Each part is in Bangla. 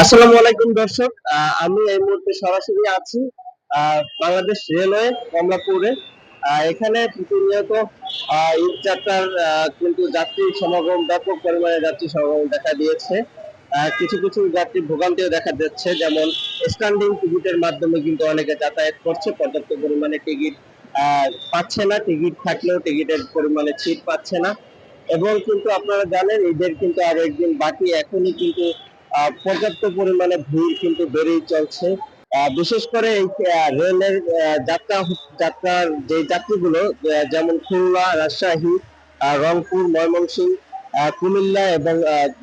আসসালামু আলাইকুম দর্শক আমি এই মুহূর্তে সরাসরি আছি বাংলাদেশ রেলওয়ে কমলাপুরে। এখানে প্রতিনিয়ত ঈদ যাত্রার কিন্তু যাত্রী সমাগম, ব্যাপক পরিমাণে যাত্রী সমাগম দেখা দিয়েছে। কিছু কিছু যাত্রী ভোগান্তিও দেখা যাচ্ছে, যেমন স্ট্যান্ডিং টিকিটের মাধ্যমে কিন্তু অনেকে যাতায়াত করছে, পর্যাপ্ত পরিমাণে টিকিট পাচ্ছে না টিকিট থাকলেও টিকিটের পরিমাণে সিট পাচ্ছে না। এবং কিন্তু আপনারা জানেন, ঈদের কিন্তু আর একদিন বাকি, এখনই কিন্তু পর্যাপ্ত পরিমাণে ভিড় কিন্তু বেড়েই চলছে। বিশেষ করে এই রেলের যাত্রা যাত্রার যে যাত্রীগুলো যেমন খুলনা, রাজশাহী রংপুর, ময়মনসিংহ কুমিল্লা এবং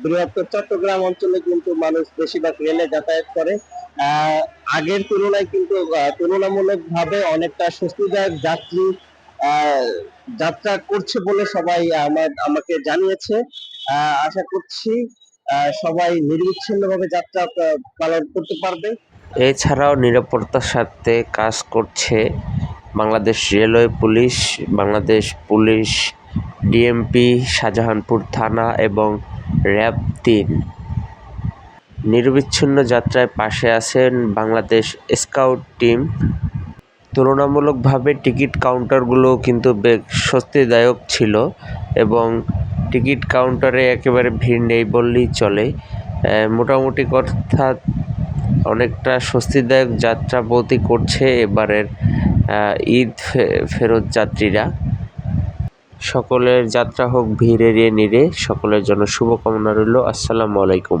বৃহত্তর চট্টগ্রাম অঞ্চলে কিন্তু মানুষ বেশিরভাগ রেলে যাতায়াত করে। আগের তুলনায় কিন্তু তুলনামূলকভাবে অনেকটা স্বস্তিদায়ক যাত্রী যাত্রা করছে বলে সবাই আমার, আমাকে জানিয়েছে। আশা করছি সবাই নির্বিচ্ছিন্নভাবে যাত্রা পালন করতে পারবে। এছাড়াও নিরাপত্তার সাথে কাজ করছে Bangladesh railway police, Bangladesh police, DMP, Shahjahanpur থানা এবং র্যাব তিন। নিরবিচ্ছিন্ন যাত্রায় পাশে আছেন বাংলাদেশ স্কাউট টিম। তুলনামূলকভাবে টিকিট কাউন্টারগুলো কিন্তু বেশ স্বস্তিদায়ক ছিল এবং টিকিট কাউন্টারে একেবারে ভিড় নেই বললেই চলে। মোটামুটি কথা অনেকটা স্বস্তিদায়ক যাত্রা বলতে করছে এবারের ঈদ ফেরত যাত্রীরা। সকলের যাত্রা হোক, ভিড় এড়িয়ে নিরে সকলের জন্য শুভকামনা রইল। আসসালামু আলাইকুম।